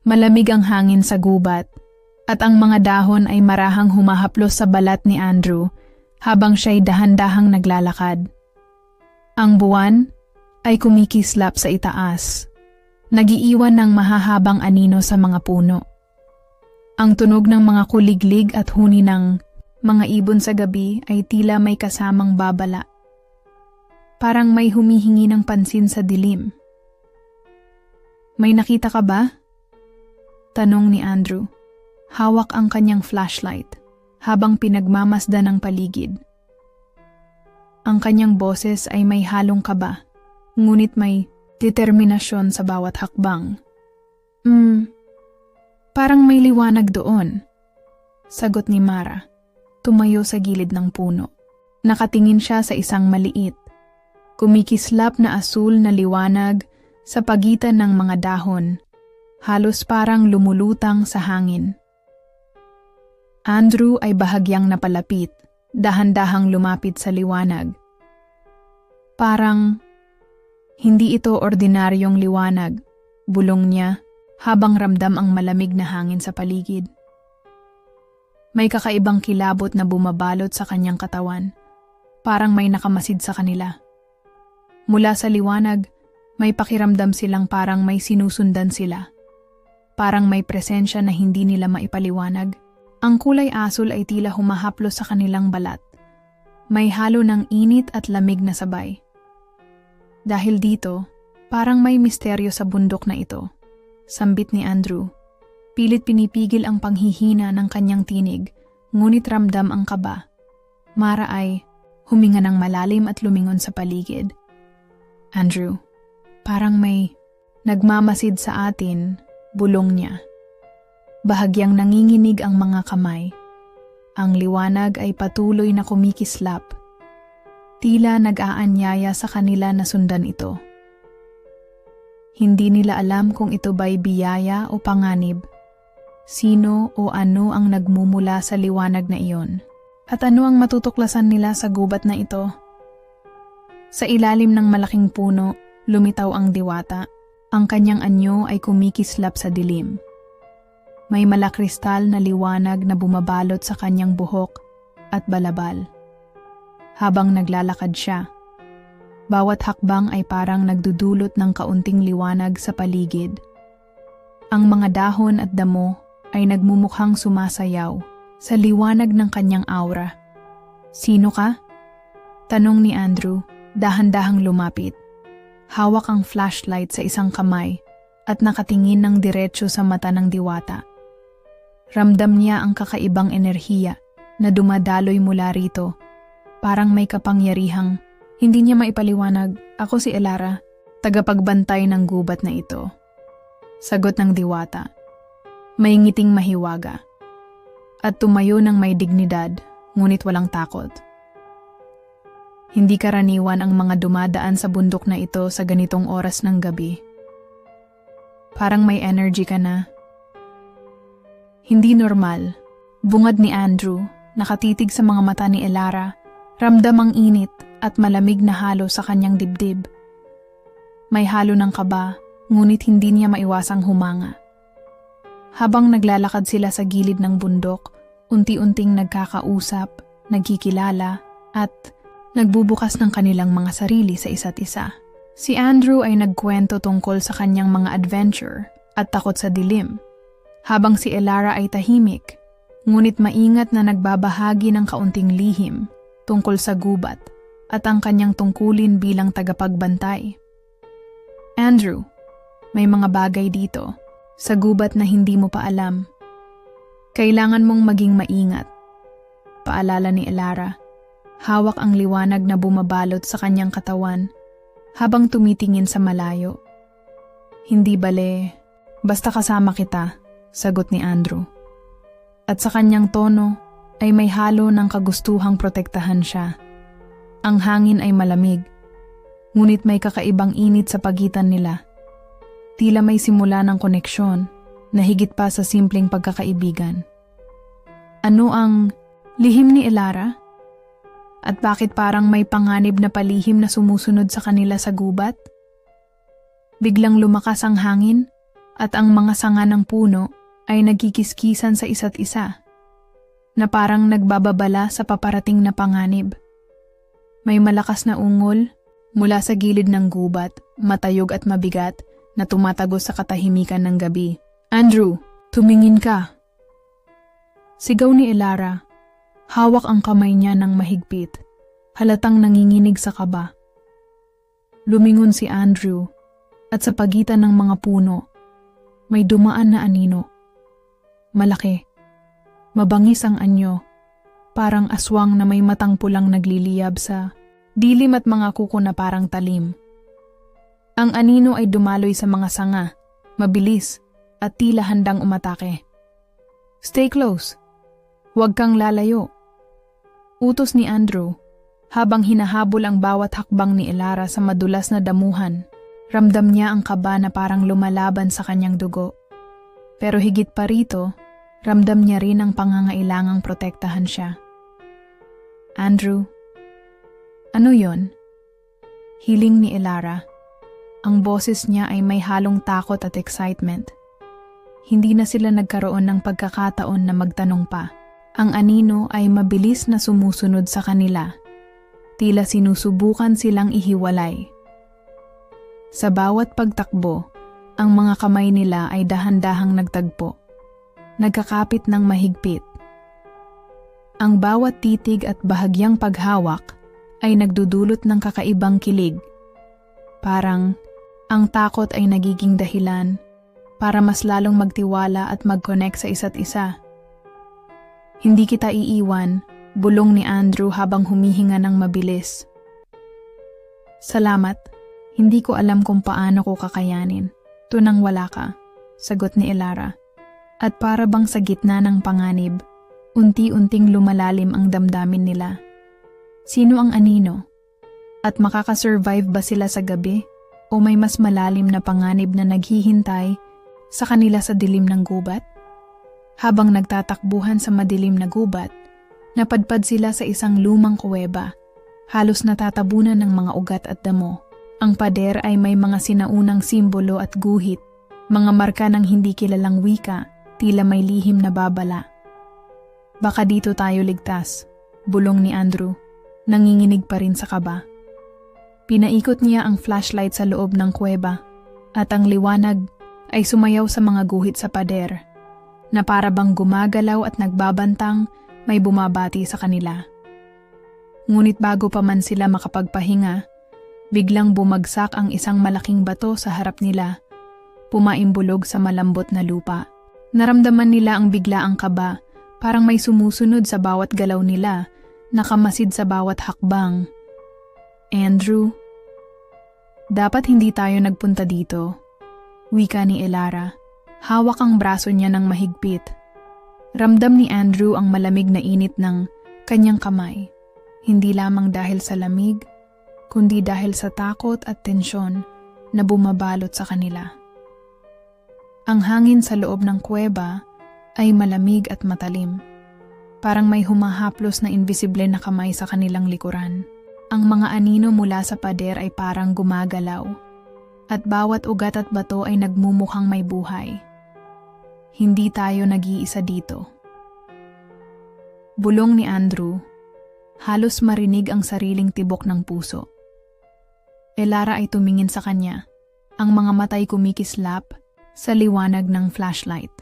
Malamig ang hangin sa gubat at ang mga dahon ay marahang humahaplos sa balat ni Andrew habang siya'y dahan-dahang naglalakad. Ang buwan ay kumikislap sa itaas, nagiiwan ng mahahabang anino sa mga puno. Ang tunog ng mga kuliglig at huni ng mga ibon sa gabi ay tila may kasamang babala. Parang may humihingi ng pansin sa dilim. May nakita ka ba? Tanong ni Andrew. Hawak ang kanyang flashlight habang pinagmamasda ng paligid. Ang kanyang boses ay may halong kaba, ngunit may determinasyon sa bawat hakbang. Hmm, parang may liwanag doon. Sagot ni Mara, tumayo sa gilid ng puno. Nakatingin siya sa isang maliit, kumikislap na asul na liwanag sa pagitan ng mga dahon halos parang lumulutang sa hangin. Andrew ay bahagyang napalapit, dahan-dahang lumapit sa liwanag. Parang hindi ito ordinaryong liwanag, bulong niya habang ramdam ang malamig na hangin sa paligid. May kakaibang kilabot na bumabalot sa kanyang katawan, parang may nakamasid sa kanila. Mula sa liwanag, may pakiramdam silang parang may sinusundan sila. Parang may presensya na hindi nila maipaliwanag. Ang kulay asul ay tila humahaplos sa kanilang balat. May halo ng init at lamig na sabay. Dahil dito, parang may misteryo sa bundok na ito. Sambit ni Andrew. Pilit pinipigil ang panghihina ng kanyang tinig, ngunit ramdam ang kaba. Mara ay huminga ng malalim at lumingon sa paligid. Andrew, parang may nagmamasid sa atin bulong niya. Bahagyang nanginginig ang mga kamay. Ang liwanag ay patuloy na kumikislap. Tila nag-aanyaya sa kanila na sundan ito. Hindi nila alam kung ito ba'y biyaya o panganib. Sino o ano ang nagmumula sa liwanag na iyon. At ano ang matutuklasan nila sa gubat na ito. Sa ilalim ng malaking puno, lumitaw ang diwata ang kanyang anyo ay kumikislap sa dilim. May malakristal na liwanag na bumabalot sa kanyang buhok at balabal. Habang naglalakad siya, bawat hakbang ay parang nagdudulot ng kaunting liwanag sa paligid. Ang mga dahon at damo ay nagmumukhang sumasayaw sa liwanag ng kanyang aura. Sino ka? Tanong ni Andrew, dahan-dahang lumapit. Hawak ang flashlight sa isang kamay at nakatingin ng diretsyo sa mata ng diwata. Ramdam niya ang kakaibang enerhiya na dumadaloy mula rito. Parang may kapangyarihang hindi niya maipaliwanag, ako si Elara, tagapagbantay ng gubat na ito. Sagot ng diwata. May ngiting mahiwaga. At tumayo ng may dignidad, ngunit walang takot. Hindi karaniwan ang mga dumadaan sa bundok na ito sa ganitong oras ng gabi. Parang may energy ka na. Hindi normal. Bungad ni Andrew, nakatitig sa mga mata ni Elara, ramdam ang init at malamig na halo sa kanyang dibdib. May halo ng kaba, ngunit hindi niya maiwasang humanga. Habang naglalakad sila sa gilid ng bundok, unti-unting nagkakausap, nagkikilala, at nagbubukas ng kanilang mga sarili sa isa't isa. Si Andrew ay nagkwento tungkol sa kanyang mga adventure at takot sa dilim, habang si Elara ay tahimik, ngunit maingat na nagbabahagi ng kaunting lihim tungkol sa gubat at ang kanyang tungkulin bilang tagapagbantay. Andrew, may mga bagay dito sa gubat na hindi mo pa alam. Kailangan mong maging maingat. Paalala ni Elara Hawak ang liwanag na bumabalot sa kanyang katawan habang tumitingin sa malayo. Hindi bale, basta kasama kita, sagot ni Andrew. At sa kanyang tono ay may halo ng kagustuhang protektahan siya. Ang hangin ay malamig, ngunit may kakaibang init sa pagitan nila. Tila may simula ng koneksyon na higit pa sa simpleng pagkakaibigan. Ano ang lihim ni Elara? At bakit parang may panganib na palihim na sumusunod sa kanila sa gubat? Biglang lumakas ang hangin at ang mga sanga ng puno ay nagkikiskisan sa isa't isa na parang nagbababala sa paparating na panganib. May malakas na ungol mula sa gilid ng gubat, matayog at mabigat na tumatagos sa katahimikan ng gabi. Andrew, tumingin ka. Sigaw ni Elara. Hawak ang kamay niya ng mahigpit. Halatang nanginginig sa kaba. Lumingon si Andrew at sa pagitan ng mga puno, may dumaan na anino. Malaki. Mabangis ang anyo. Parang aswang na may matang pulang nagliliyab sa dilim at mga kuko na parang talim. Ang anino ay dumaloy sa mga sanga, mabilis, at tila handang umatake. Stay close. Huwag kang lalayo. Utos ni Andrew habang hinahabol ang bawat hakbang ni Elara sa madulas na damuhan. Ramdam niya ang kaba na parang lumalaban sa kanyang dugo. Pero higit pa rito, ramdam niya rin ang pangangailangang protektahan siya. Andrew, ano yon? Hiling ni Elara. Ang boses niya ay may halong takot at excitement. Hindi na sila nagkaroon ng pagkakataon na magtanong pa. Ang anino ay mabilis na sumusunod sa kanila. Tila sinusubukan silang ihiwalay. Sa bawat pagtakbo, ang mga kamay nila ay dahan-dahang nagtagpo. Nagkakapit ng mahigpit. Ang bawat titig at bahagyang paghawak ay nagdudulot ng kakaibang kilig. Parang ang takot ay nagiging dahilan para mas lalong magtiwala at mag-connect sa isa't isa. Hindi kita iiwan, bulong ni Andrew habang humihinga ng mabilis. Salamat, hindi ko alam kung paano ko kakayanin. Tunang wala ka, sagot ni Elara. At para bang sa gitna ng panganib, unti-unting lumalalim ang damdamin nila. Sino ang anino? At makakasurvive ba sila sa gabi? O may mas malalim na panganib na naghihintay sa kanila sa dilim ng gubat? Habang nagtatakbuhan sa madilim na gubat, napadpad sila sa isang lumang kuweba, halos natatabunan ng mga ugat at damo. Ang pader ay may mga sinaunang simbolo at guhit, mga marka ng hindi kilalang wika, tila may lihim na babala. Baka dito tayo ligtas, bulong ni Andrew, nanginginig pa rin sa kaba. Pinaikot niya ang flashlight sa loob ng kuweba at ang liwanag ay sumayaw sa mga guhit sa pader na para bang gumagalaw at nagbabantang may bumabati sa kanila. Ngunit bago pa man sila makapagpahinga, biglang bumagsak ang isang malaking bato sa harap nila, pumaimbulog sa malambot na lupa. Naramdaman nila ang biglaang kaba, parang may sumusunod sa bawat galaw nila, nakamasid sa bawat hakbang. Andrew, dapat hindi tayo nagpunta dito. Wika ni Elara. Hawak ang braso niya ng mahigpit. Ramdam ni Andrew ang malamig na init ng kanyang kamay. Hindi lamang dahil sa lamig, kundi dahil sa takot at tensyon na bumabalot sa kanila. Ang hangin sa loob ng kuweba ay malamig at matalim. Parang may humahaplos na invisible na kamay sa kanilang likuran. Ang mga anino mula sa pader ay parang gumagalaw. At bawat ugat at bato ay nagmumukhang may buhay. Hindi tayo nag-iisa dito. Bulong ni Andrew, halos marinig ang sariling tibok ng puso. Elara ay tumingin sa kanya, ang mga matay kumikislap sa liwanag ng flashlight.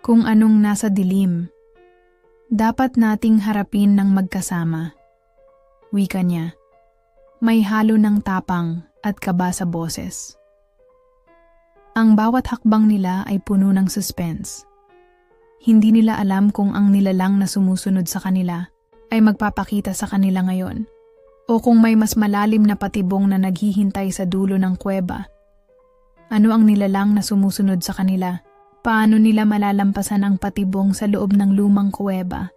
Kung anong nasa dilim, dapat nating harapin ng magkasama. Wika niya, may halo ng tapang at kaba sa boses. Ang bawat hakbang nila ay puno ng suspense. Hindi nila alam kung ang nilalang na sumusunod sa kanila ay magpapakita sa kanila ngayon o kung may mas malalim na patibong na naghihintay sa dulo ng kuweba. Ano ang nilalang na sumusunod sa kanila? Paano nila malalampasan ang patibong sa loob ng lumang kuweba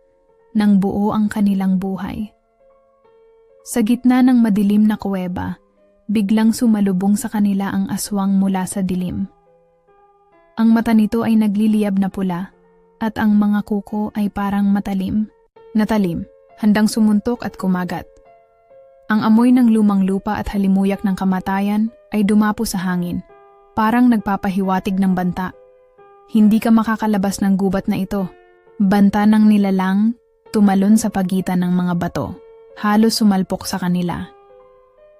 nang buo ang kanilang buhay? Sa gitna ng madilim na kuweba, biglang sumalubong sa kanila ang aswang mula sa dilim. Ang mata nito ay nagliliyab na pula at ang mga kuko ay parang matalim, natalim, handang sumuntok at kumagat. Ang amoy ng lumang lupa at halimuyak ng kamatayan ay dumapo sa hangin, Parang nagpapahiwatig ng banta. Hindi ka makakalabas ng gubat na ito. Banta ng nilalang, tumalon sa pagitan ng mga bato. Halos sumalpok sa kanila.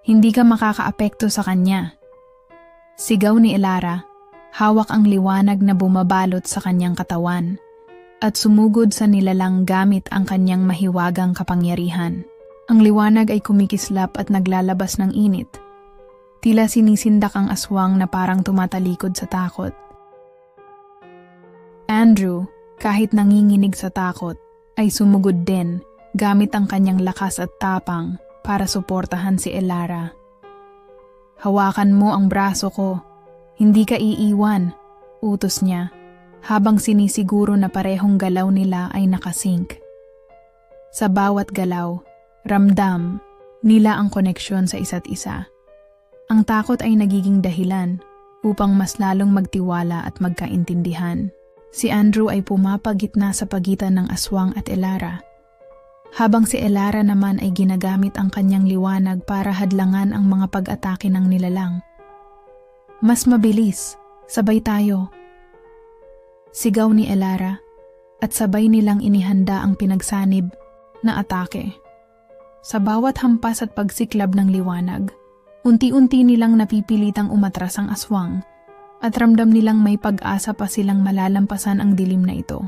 Hindi ka makakaapekto sa kanya. Sigaw ni Elara, hawak ang liwanag na bumabalot sa kanyang katawan at sumugod sa nilalang gamit ang kanyang mahiwagang kapangyarihan. Ang liwanag ay kumikislap at naglalabas ng init. Tila sinisindak ang aswang na parang tumatalikod sa takot. Andrew, kahit nanginginig sa takot, ay sumugod din gamit ang kanyang lakas at tapang para suportahan si Elara. Hawakan mo ang braso ko. Hindi ka iiwan, utos niya, habang sinisiguro na parehong galaw nila ay nakasink. Sa bawat galaw, ramdam nila ang koneksyon sa isa't isa. Ang takot ay nagiging dahilan upang mas lalong magtiwala at magkaintindihan. Si Andrew ay pumapagitna sa pagitan ng aswang at Elara. Habang si Elara naman ay ginagamit ang kanyang liwanag para hadlangan ang mga pag-atake ng nilalang. Mas mabilis, sabay tayo. Sigaw ni Elara at sabay nilang inihanda ang pinagsanib na atake. Sa bawat hampas at pagsiklab ng liwanag, Unti-unti nilang napipilitang umatras ang aswang at ramdam nilang may pag-asa pa silang malalampasan ang dilim na ito.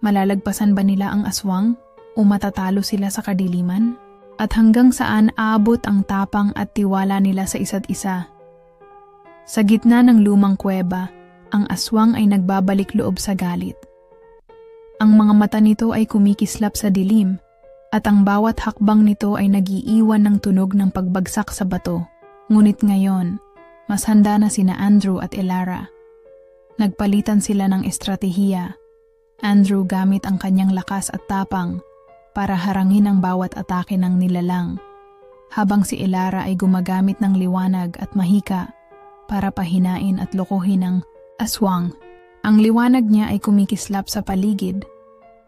Malalagpasan ba nila ang aswang o matatalo sila sa kadiliman? At hanggang saan aabot ang tapang at tiwala nila sa isa't isa? Sa gitna ng lumang kuweba, ang aswang ay nagbabalik loob sa galit. Ang mga mata nito ay kumikislap sa dilim at ang bawat hakbang nito ay nagiiwan ng tunog ng pagbagsak sa bato. Ngunit ngayon, mas handa na sina Andrew at Elara. Nagpalitan sila ng estratehiya. Andrew gamit ang kanyang lakas at tapang para harangin ang bawat atake ng nilalang, habang si Elara ay gumagamit ng liwanag at mahika para pahinain at lokohin ang aswang. Ang liwanag niya ay kumikislap sa paligid,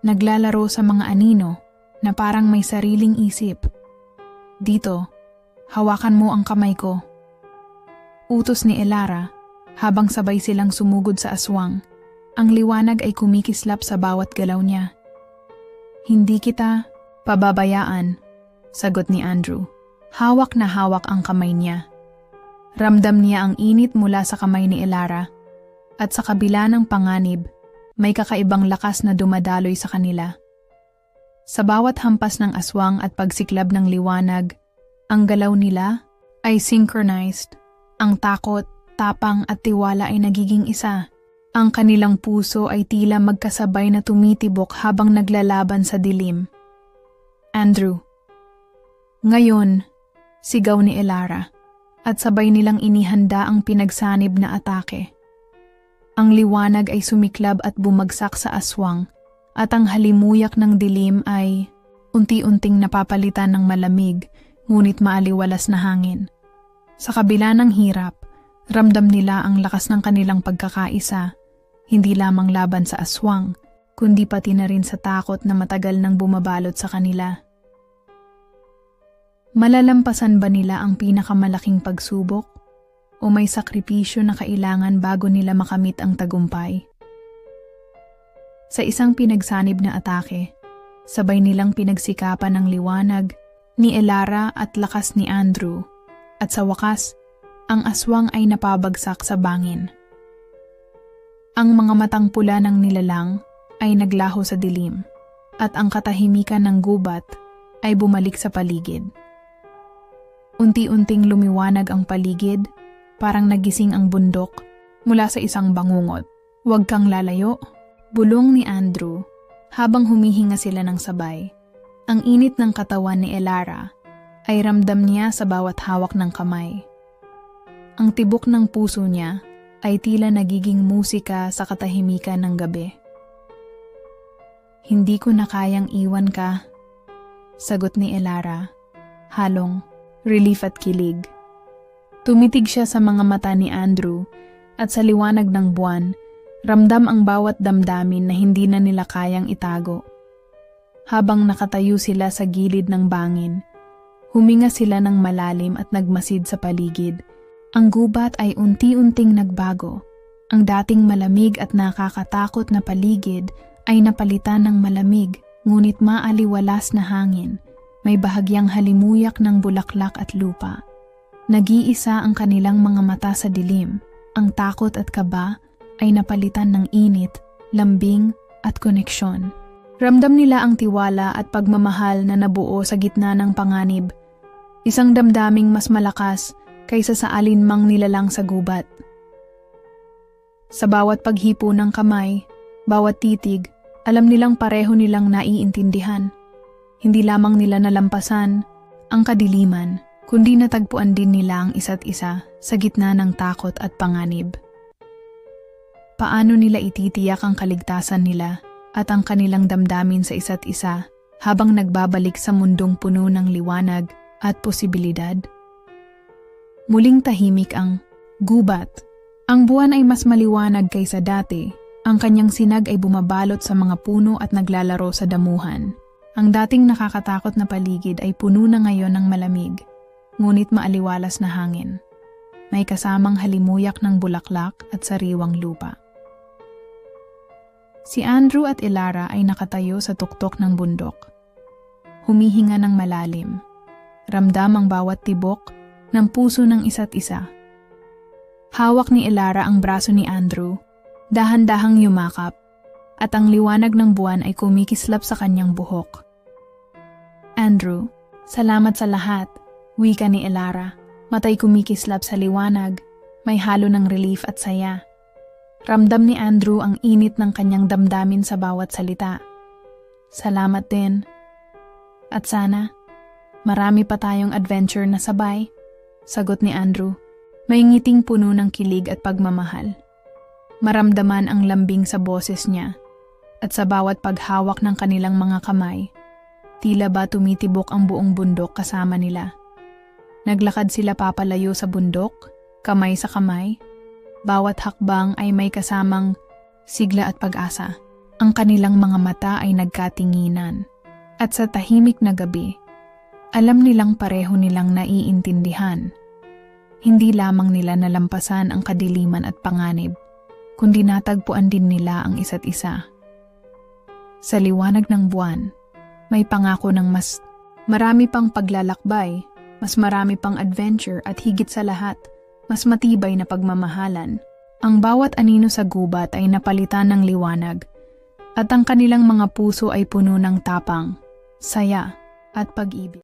naglalaro sa mga anino na parang may sariling isip. Dito, hawakan mo ang kamay ko. Utos ni Elara habang sabay silang sumugod sa aswang. Ang liwanag ay kumikislap sa bawat galaw niya. Hindi kita pababayaan, sagot ni Andrew. Hawak na hawak ang kamay niya. Ramdam niya ang init mula sa kamay ni Elara at sa kabila ng panganib, may kakaibang lakas na dumadaloy sa kanila. Sa bawat hampas ng aswang at pagsiklab ng liwanag, ang galaw nila ay synchronized. Ang takot, tapang at tiwala ay nagiging isa. Ang kanilang puso ay tila magkasabay na tumitibok habang naglalaban sa dilim. Andrew. Ngayon, sigaw ni Elara at sabay nilang inihanda ang pinagsanib na atake. Ang liwanag ay sumiklab at bumagsak sa aswang at ang halimuyak ng dilim ay unti-unting napapalitan ng malamig ngunit maaliwalas na hangin. Sa kabila ng hirap, ramdam nila ang lakas ng kanilang pagkakaisa, hindi lamang laban sa aswang, kundi pati na rin sa takot na matagal nang bumabalot sa kanila. Malalampasan ba nila ang pinakamalaking pagsubok? O may sakripisyo na kailangan bago nila makamit ang tagumpay? Sa isang pinagsanib na atake, sabay nilang pinagsikapan ng liwanag ni Elara at lakas ni Andrew, at sa wakas, ang aswang ay napabagsak sa bangin. Ang mga matang pula ng nilalang ay naglaho sa dilim, at ang katahimikan ng gubat ay bumalik sa paligid. Unti-unting lumiwanag ang paligid, parang nagising ang bundok mula sa isang bangungot. Huwag kang lalayo, Bulong ni Andrew habang humihinga sila ng sabay. Ang init ng katawan ni Elara ay ramdam niya sa bawat hawak ng kamay. Ang tibok ng puso niya ay tila nagiging musika sa katahimikan ng gabi. Hindi ko na kayang iwan ka, sagot ni Elara, halong relief at kilig. Tumitig siya sa mga mata ni Andrew at sa liwanag ng buwan Ramdam ang bawat damdamin na hindi na nila kayang itago. Habang nakatayo sila sa gilid ng bangin, huminga sila ng malalim at nagmasid sa paligid. Ang gubat ay unti-unting nagbago. Ang dating malamig at nakakatakot na paligid ay napalitan ng malamig ngunit maaliwalas na hangin. May bahagyang halimuyak ng bulaklak at lupa. Nag-iisa ang kanilang mga mata sa dilim. Ang takot at kaba ay napalitan ng init, lambing at koneksyon. Ramdam nila ang tiwala at pagmamahal na nabuo sa gitna ng panganib. Isang damdaming mas malakas kaysa sa alinmang nilalang sa gubat. Sa bawat paghipo ng kamay, bawat titig, alam nilang pareho nilang naiintindihan. Hindi lamang nila nalampasan ang kadiliman, kundi natagpuan din nila ang isa't isa sa gitna ng takot at panganib. Paano nila ititiyak ang kaligtasan nila at ang kanilang damdamin sa isa't isa habang nagbabalik sa mundong puno ng liwanag at posibilidad? Muling tahimik ang gubat. Ang buwan ay mas maliwanag kaysa dati. Ang kanyang sinag ay bumabalot sa mga puno at naglalaro sa damuhan. Ang dating nakakatakot na paligid ay puno na ngayon ng malamig, ngunit maaliwalas na hangin. May kasamang halimuyak ng bulaklak at sariwang lupa. Si Andrew at Ilara ay nakatayo sa tuktok ng bundok. Humihinga ng malalim. Ramdam ang bawat tibok ng puso ng isa't isa. Hawak ni Ilara ang braso ni Andrew, dahan-dahang yumakap, at ang liwanag ng buwan ay kumikislap sa kanyang buhok. Andrew, salamat sa lahat, wika ni Ilara. Matay kumikislap sa liwanag, may halo ng relief at saya. Ramdam ni Andrew ang init ng kanyang damdamin sa bawat salita. Salamat din. At sana, marami pa tayong adventure na sabay. Sagot ni Andrew, may ngiting puno ng kilig at pagmamahal. Maramdaman ang lambing sa boses niya at sa bawat paghawak ng kanilang mga kamay, tila ba tumitibok ang buong bundok kasama nila. Naglakad sila papalayo sa bundok, kamay sa kamay. Bawat hakbang ay may kasamang sigla at pag-asa. Ang kanilang mga mata ay nagkatinginan. At sa tahimik na gabi, alam nilang pareho nilang naiintindihan. Hindi lamang nila nalampasan ang kadiliman at panganib, kundi natagpuan din nila ang isa't isa. Sa liwanag ng buwan, may pangako ng mas marami pang paglalakbay mas marami pang adventure at higit sa lahat, mas matibay na pagmamahalan. Ang bawat anino sa gubat ay napalitan ng liwanag at ang kanilang mga puso ay puno ng tapang, saya at pag-ibig.